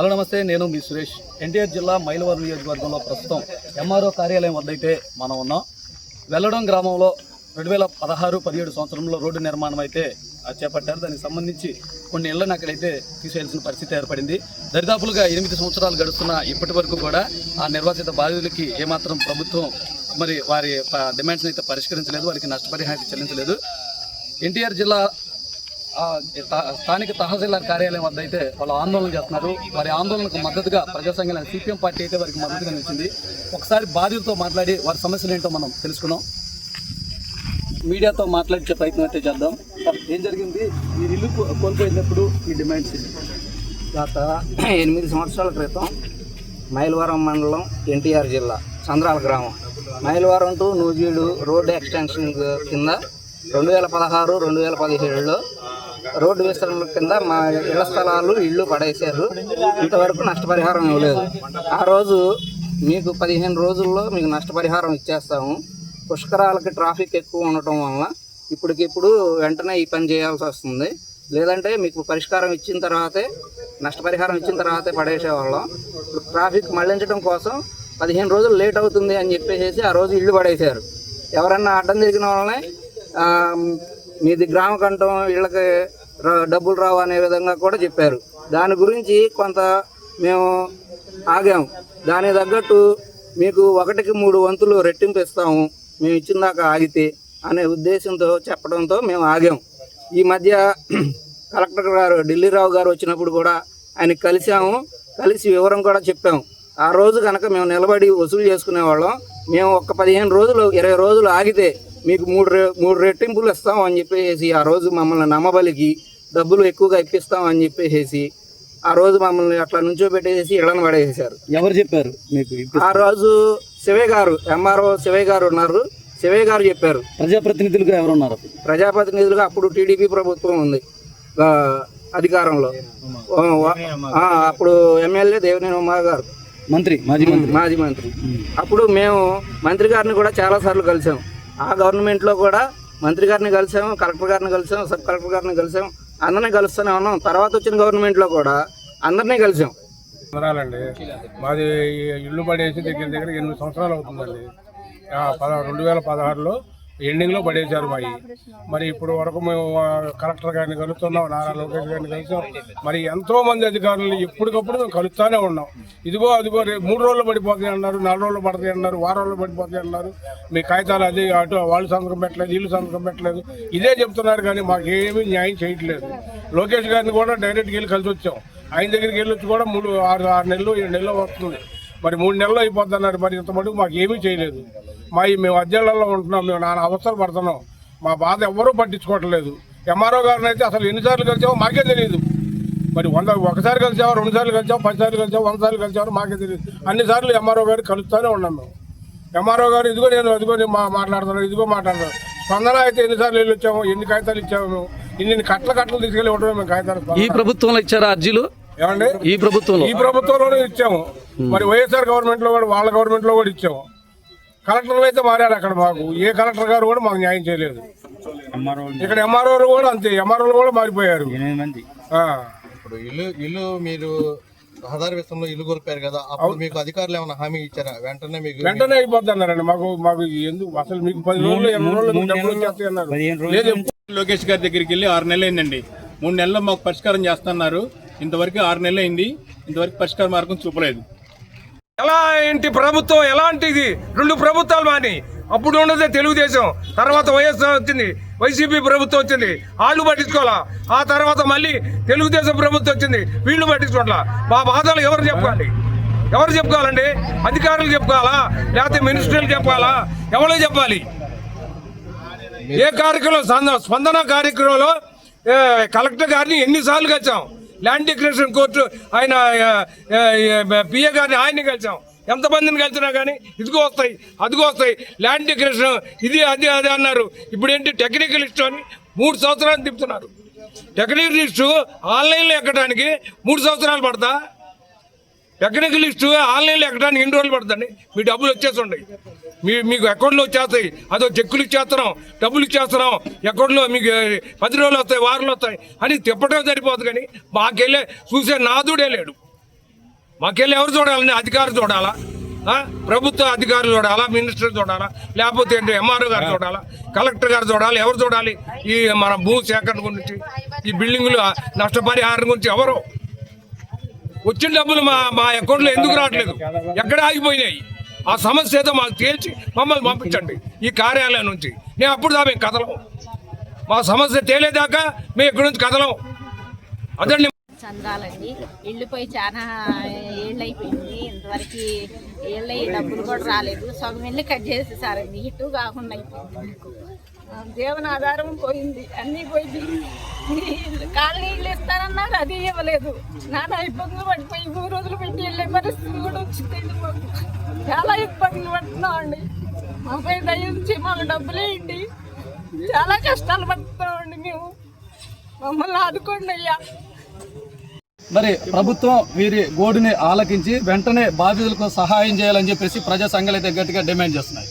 Hello నమస్తే నేను మీ సురేష్. ఎన్టీఆర్ జిల్లా మైలవరం నియోజకవర్గంలో ప్రస్తుతం ఎంఆర్ఓ కార్యాలయం వద్ద అయితే మనం ఉన్నాం. వెల్లడం గ్రామంలో రెండు వేల పదహారు పదిహేడు సంవత్సరంలో రోడ్డు నిర్మాణం అయితే చేపట్టారు. దానికి సంబంధించి కొన్ని ఇళ్ళను అక్కడైతే తీసేయాల్సిన పరిస్థితి ఏర్పడింది. దరిదాపులుగా ఎనిమిది సంవత్సరాలు గడుస్తున్న ఇప్పటి వరకు కూడా ఆ నిర్వాసిత బాధితులకి ఏమాత్రం ప్రభుత్వం మరి వారి ప- డిమాండ్స్ని అయితే పరిష్కరించలేదు వారికి నష్టపరిహారం చెల్లించలేదు. ఎన్టీఆర్ జిల్లా స్థానిక తహసీల్దార్ కార్యాలయం వద్ద అయితే వాళ్ళు ఆందోళన చేస్తున్నారు. వారి ఆందోళనకు మద్దతుగా ప్రజా సంఘాల సిపిఎం పార్టీ అయితే వారికి మద్దతుగా నిలిచింది. ఒకసారి బాధితులతో మాట్లాడి వారి సమస్యలు ఏంటో మనం తెలుసుకున్నాం. మీడియాతో మాట్లాడే ప్రయత్నం అయితే చేద్దాం. ఏం జరిగింది? మీరు ఇల్లు కోల్పోయినప్పుడు ఈ డిమాండ్స్ గత ఎనిమిది సంవత్సరాల క్రితం మైలవరం మండలం ఎన్టీఆర్ జిల్లా చంద్రాల గ్రామం. Mylavaram to Nuzvid road extension కింద రెండు వేల పదహారు రెండు వేల పదిహేడులో రోడ్డు విస్తరణ కింద మా ఇళ్ళ స్థలాలు ఇళ్ళు పడేశారు. ఇంతవరకు నష్టపరిహారం ఇవ్వలేదు. ఆ రోజు మీకు పదిహేను రోజుల్లో మీకు నష్టపరిహారం ఇచ్చేస్తాము. పుష్కరాలకి ట్రాఫిక్ ఎక్కువ ఉండటం వలన ఇప్పటికిప్పుడు వెంటనే ఈ పని చేయాల్సి వస్తుంది. లేదంటే మీకు పరిష్కారం ఇచ్చిన తర్వాతే నష్టపరిహారం ఇచ్చిన తర్వాతే పడేసేవాళ్ళం. ఇప్పుడు ట్రాఫిక్ మళ్ళించడం కోసం పదిహేను రోజులు లేట్ అవుతుంది అని చెప్పేసి ఆ రోజు ఇల్లు పడేశారు. ఎవరన్నా అడ్డం తిరిగిన వాళ్ళని మీది గ్రామ కంఠం వీళ్ళకి డబ్బులు రావు అనే విధంగా కూడా చెప్పారు. దాని గురించి కొంత మేము ఆగాము దానికి తగ్గట్టు మీకు ఒకటికి మూడు వంతులు రెట్టింపు ఇస్తాము. మేము ఇచ్చిన దాకా ఆగితే అనే ఉద్దేశంతో చెప్పడంతో మేము ఆగాం. ఈ మధ్య కలెక్టర్ గారు ఢిల్లీ రావు గారు వచ్చినప్పుడు కూడా ఆయన కలిసాము కలిసి వివరం కూడా చెప్పాము. ఆ రోజు కనుక మేము నిలబడి వసూలు చేసుకునేవాళ్ళం మేము ఒక పదిహేను రోజులు ఇరవై రోజులు ఆగితే మీకు మూడు రె మూడు రెట్టింపులు ఇస్తాం అని చెప్పేసి ఆ రోజు మమ్మల్ని నమ్మబలికి డబ్బులు ఎక్కువగా ఇప్పిస్తాం అని చెప్పేసి ఆ రోజు మమ్మల్ని అట్లా నుంచో పెట్టేసి ఇళ్ళని పడేసేశారు. ఎవరు చెప్పారు మీకు ఆ రోజు శివయ్య గారు ఎంఆర్ఓ శివయ్య గారు ఉన్నారు. శివయ్య గారు చెప్పారు. ప్రజాప్రతినిధులుగా ఎవరున్నారు ప్రజాప్రతినిధులుగా అప్పుడు టీడీపీ ప్రభుత్వం ఉంది అధికారంలో. అప్పుడు ఎమ్మెల్యే దేవినేని ఉమా గారు. మంత్రి మాజీ మంత్రి. మాజీ మంత్రి. అప్పుడు మేము మంత్రి గారిని కూడా చాలా సార్లు కలిసాం. ఆ గవర్నమెంట్లో కూడా మంత్రి గారిని కలిసాం కలెక్టర్ గారిని కలిసాం సబ్ కలెక్టర్ గారిని కలిసాం అందరినీ కలుస్తూనే ఉన్నాం. తర్వాత వచ్చిన గవర్నమెంట్లో కూడా అందరినీ కలిసాం. సంవత్సరాలండి మాది ఇల్లు పడేసి దగ్గర దగ్గర ఎనిమిది సంవత్సరాలు అవుతుందండి. రెండు వేల పదహారులో ఎండింగ్లో పడేశారు మావి మరి ఇప్పుడు వరకు మేము కలెక్టర్ గారిని కలుస్తున్నాం నారా లోకేష్ గారిని కలిసాం. మరి ఎంతో మంది అధికారులు ఎప్పటికప్పుడు మేము కలుస్తూనే ఉన్నాం. ఇదిగో అదిగో మూడు రోజులు పడిపోతాయి అన్నారు నాలుగు రోజులు పడతాయి అన్నారు వారం రోజులు పడిపోతాయి అన్నారు. మీ కాగితాలు అది అటు వాళ్ళు సంతకం పెట్టలేదు వీళ్ళు సంతకం పెట్టలేదు. ఇదే చెప్తున్నారు కానీ మాకు ఏమీ న్యాయం చేయట్లేదు. లోకేష్ గారిని కూడా డైరెక్ట్గా వెళ్ళి కలిసి వచ్చాం ఆయన దగ్గరికి వెళ్ళి వచ్చి కూడా మూడు ఆరు ఆరు నెలలు ఏడు నెలలు వస్తుంది మరి మూడు నెలలు అయిపోద్ది అన్నారు మరి ఇంత మటుకు మాకు ఏమీ చేయలేదు. మా మేము అద్దెళ్ళలో ఉంటున్నాం మేము నాన్న అవసరం పడుతున్నాం. మా బాధ ఎవ్వరూ పట్టించుకోవట్లేదు. ఎంఆర్ఓ గారిని అయితే అసలు ఎన్నిసార్లు కలిసామో మాకే తెలియదు. మరి వంద ఒకసారి కలిసామో రెండు సార్లు కలిసామో పది సార్లు కలిసామో వంద సార్లు కలిసామో మాకే తెలియదు. అన్నిసార్లు ఎంఆర్ఓ గారు కలుస్తూనే ఉన్నాం మేము. ఎంఆర్ఓ గారు ఇదిగో నేను ఇదిగో నేను మా మాట్లాడుతున్నాను ఇదిగో మాట్లాడుతున్నాను. స్పందన అయితే ఎన్నిసార్లు వెళ్ళి వచ్చాము ఎన్ని కాగితాలు ఇచ్చాము ఇన్ని కట్ల కట్టలు తీసుకెళ్ళి ఉండమే మేము కాగితాలు ఈ ప్రభుత్వంలో ఇచ్చారా అర్జీలు? ఏమండి? ఈ ప్రభుత్వంలో. ఈ ప్రభుత్వంలోనే ఇచ్చాము. మరి వైఎస్ఆర్ గవర్నమెంట్లో కూడా వాళ్ళ గవర్నమెంట్లో కూడా ఇచ్చాము. కలెక్టర్లు అయితే మారారు అక్కడ మాకు. ఏ కలెక్టర్ గారు కూడా మాకు న్యాయం చేయలేదు. ఇక్కడ ఎంఆర్ఓలు కూడా అంతే. ఎంఆర్ఓలు కూడా మారిపోయారు. ఆ. ఇప్పుడు ఇల్లు ఇల్లు మీరు రహదారి విషయంలో ఇల్లు కోల్పోయారు కదా అప్పుడు మీకు అధికారులు ఏమైనా హామీ ఇచ్చారా? వెంటనే మీకు వెంటనే అయిపోద్ది అన్నారండి మాకు మాకు ఎందుకు అసలు మీకు పది రోజులు ఇరవై రోజులు మీకు డబ్బులు వచ్చేస్తాయి అన్నారు లేదు లోకేష్ గారి దగ్గరికి వెళ్ళి ఆరు నెలలు అయిందండి. మూడు నెలల్లో మాకు పరిష్కారం చేస్తున్నారు. ఇంతవరకు ఆరు నెలలు అయింది. ఇంతవరకు పరిష్కార మార్గం చూపలేదు. ఎలాంటి ప్రభుత్వం? ఎలాంటిది? రెండు ప్రభుత్వాలు మాని. అప్పుడు ఉన్నదే తెలుగుదేశం తర్వాత వైఎస్ఆర్ వచ్చింది. వైసీపీ ప్రభుత్వం వచ్చింది. వాళ్ళు పట్టించుకోవాలా? ఆ తర్వాత మళ్ళీ తెలుగుదేశం ప్రభుత్వం వచ్చింది. వీళ్ళు పట్టించుకోవాలా మా బాధలు ఎవరు చెప్పుకోవాలి? ఎవరు చెప్పుకోవాలండి? అధికారులు చెప్పుకోవాలా? లేకపోతే మినిస్టర్లు చెప్పాలా? ఎవరు చెప్పాలి? ఏ కార్యక్రమం స్పందన కార్యక్రమంలో కలెక్టర్ గారిని ఎన్నిసార్లు కలిసాం ల్యాండ్ డిక్లరేషన్ కోర్టు ఆయన పిఏ గారిని ఆయన్ని కలిసాం. ఎంతమందిని కలిసినా కానీ ఇదిగో వస్తాయి అదిగో వస్తాయి. ల్యాండ్ డిక్లరేషన్ ఇది అది అది అన్నారు. ఇప్పుడు ఏంటి టెక్నికల్ ఇష్యూ అని మూడు సంవత్సరాలు తిప్పుతున్నారు. టెక్నికల్ ఇష్యూ ఆన్లైన్లో ఎక్కడానికి మూడు సంవత్సరాలు పడతా? Technical list? ఆన్లైన్లో ఎక్కడానికి ఎన్ని రోజులు పడుతుంది మీ డబ్బులు వచ్చేస్తుండయి మీ మీకు అకౌంట్లో వచ్చేస్తాయి. అదో చెక్కులు ఇచ్చేస్తున్నాం డబ్బులు ఇచ్చేస్తున్నాం. అకౌంట్లో మీకు పది రోజులు వస్తాయి వారాలు వస్తాయి అని తిప్పటం సరిపోతుంది కానీ మాకెళ్ళే చూసే నాదుడే లేడు. మాకెళ్ళి ఎవరు చూడాలని అధికారులు చూడాలా? ప్రభుత్వ అధికారులు చూడాలా? మినిస్టర్ చూడాలా? లేకపోతే ఏంటి ఎంఆర్ఓ గారు చూడాలా? కలెక్టర్ గారు చూడాలి? ఎవరు చూడాలి? ఈ మన భూ సేకరణ గురించి ఈ బిల్డింగులు నష్టపరిహారం గురించి ఎవరు? వచ్చిన డబ్బులు మా మా అకౌంట్లో ఎందుకు రావట్లేదు? ఎక్కడ ఆగిపోయినాయి? ఆ సమస్య ఏదో మాకు తేల్చి మమ్మల్ని పంపించండి ఈ కార్యాలయం నుంచి. నేను అప్పుడు దా మేము కదలం. మా సమస్య తేలేదాకా మేము ఇక్కడి నుంచి కదలం. అదండి. చందాలండి. ఇళ్ళుపోయి చాలా ఏళ్ళు అయిపోయింది ఇంతవరకు ఏళ్ళయి డబ్బులు కూడా రాలేదు. సగం ఇల్లు కట్ చేసేసారండి. ఇటు కాకుండా అయిపోయింది. జీవనాధారం ఆధారం పోయింది. అన్నీ పోయింది. కాలనీ ఇల్లు ఇస్తానన్నారు అది ఇవ్వలేదు. నాన్న ఇబ్బందులు పడిపోయి మూడు రోజులు పెట్టి వెళ్ళే పరిస్థితి కూడా వచ్చింది మాకు. చాలా ఇబ్బందులు పడుతున్నామండి మాపై దయించి మాకు డబ్బులేయండి చాలా కష్టాలు పడుతున్నామండి మేము. మమ్మల్ని ఆదుకోండి అయ్యా. మరి ప్రభుత్వం వీరి గోడుని ఆలకించి వెంటనే బాధితులకు సహాయం చేయాలని చెప్పేసి ప్రజా సంఘాలు అయితే గట్టిగా డిమాండ్ చేస్తున్నాయి.